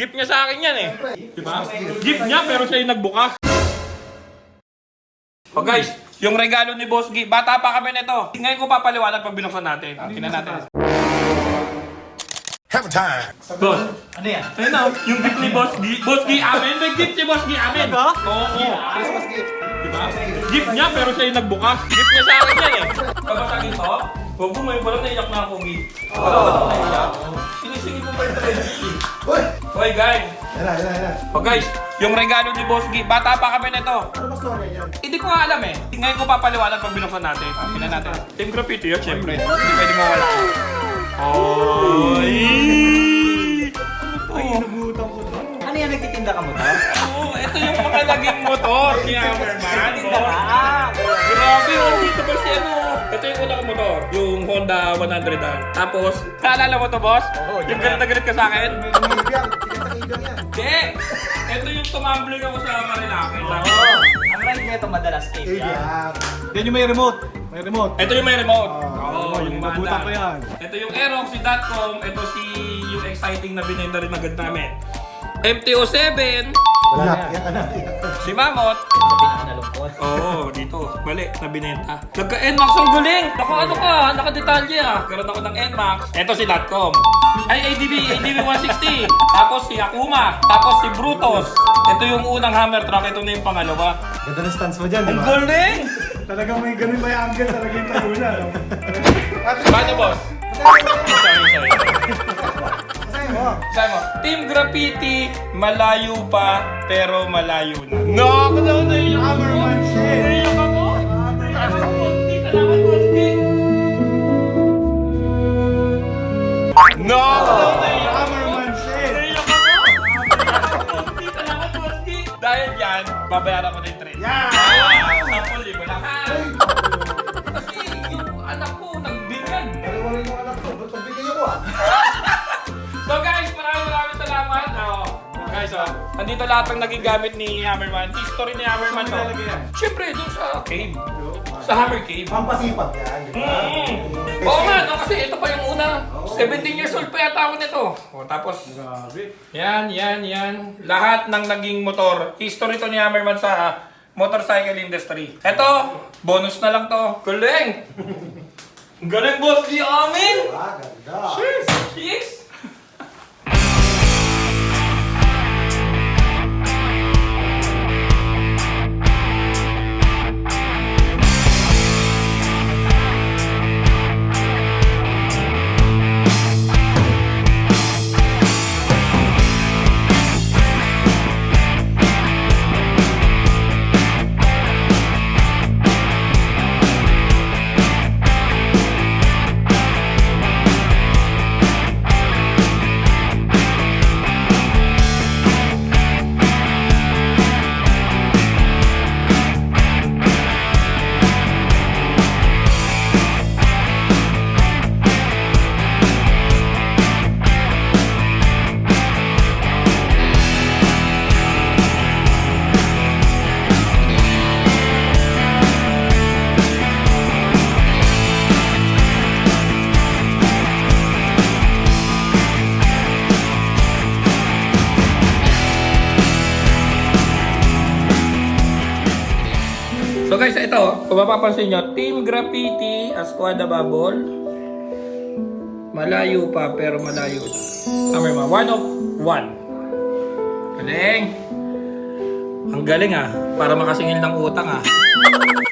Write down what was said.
Gift niya sa akin yan eh. Diba? Gift niya pero siya yung nagbukas. Oh guys, yung regalo ni Boss G, bata pa kami nito. Ngayon ko papaliwanag pag binuksan natin. Tingnan natin. Have a time. Boss, Ano yan? ayun na, yung gift ni Boss G. Boss G, amin. May gift si Boss G, amin. Oo, oo. Christmas gift. Diba? Gift niya pero siya yung nagbukas. Gift niya sa akin yan eh. Pabasagin to, huwag mo ngayon parang naiyak na ako, G. Wala ba naiyak? Hoy guys, Yan na, yan na, yan na. oh guys, yung regalo ni Boss G, bata pa kami nito. Ano ba story yan? Hindi ko nga alam eh. Ngayon ko papaliwanag pag binuksan natin. Tingnan natin. Team Graffiti yun, syempre. Hindi pwede mawala. Oy! Ay, nagutom ko to. Ano yan, nagtitinda ka mo to? Oo, ito yung mga naging motor ni Hammerman. Nagtitinda ka? Ah! Grabe, oh, dito ba si ano? Ito yung unang motor, yung Honda 100 an. Tapos, naalala mo to, boss? Oo, yung yan. galit na galit ka sa akin? Sa ibang yan. Hindi! Ito yung tumambling ako sa Marilaki. Oo. Ang ride nito madalas tape yan. Ibang. Yan yung may remote. May remote. Ito yung may remote. Ah, Oo, yung nabutan Manda. ko yan. Ito yung Aerox, si Dotcom. Ito si yung exciting na binenta rin agad namin. MTO7, Wala na. Ka na. si Mamot. Sa pinakanalungkot. Oo, dito. Mali, na binenta. Nagka-NMAX ang guling! Naka ano ka, naka-detalye ah. Karoon ako ng NMAX. Ito si Dotcom. Ay, ADB, ADB 160. Tapos si Akuma. Tapos si Brutus. Ito yung unang hammer truck. Ito na yung pangalawa. Ganda ng stance mo dyan, di Ang ba? galing! Talagang may ganun may angle talaga yung tayo na. No? Paano, boss? Sorry, sorry. Mo. Sabi mo, Team Graffiti, malayo pa, pero malayo na. No! Kasi ako naiyak ako. Hammerman shit. Naiyak ako. Konti, salamat, Konti. No! Ako naiyak ako. Hammerman shit. Ako. Konti, salamat, Konti. Dahil yan, babayaran ko na yung train. Yan! Ah, 10,000 lang. yung anak ko, nagbigyan. Dalawa rin yung anak ko. Ba't pagbigay ako ah? Guys, oh, andito lahat ng naging gamit ni Hammerman. History ni Hammerman yan? Siyempre, doon sa cave. Sa Hammer Cave. Pampasipag yan, di ba? Mm. Oo nga, no, kasi ito pa yung una. 17 years old pa yata ako nito. O, tapos, Grabe. yan, yan, yan. Lahat ng naging motor. History to ni Hammerman sa motorcycle industry. Ito, bonus na lang to. Galing! Galing, boss, di amin! Ah, ganda. Cheers! Cheers! Guys, ito, kung mapapansin nyo, Team Graffiti, Asquada Bubble, malayo pa pero malayo na. Hammer ma, one of one. Galing! Ang galing ah, para makasingil ng utang ah.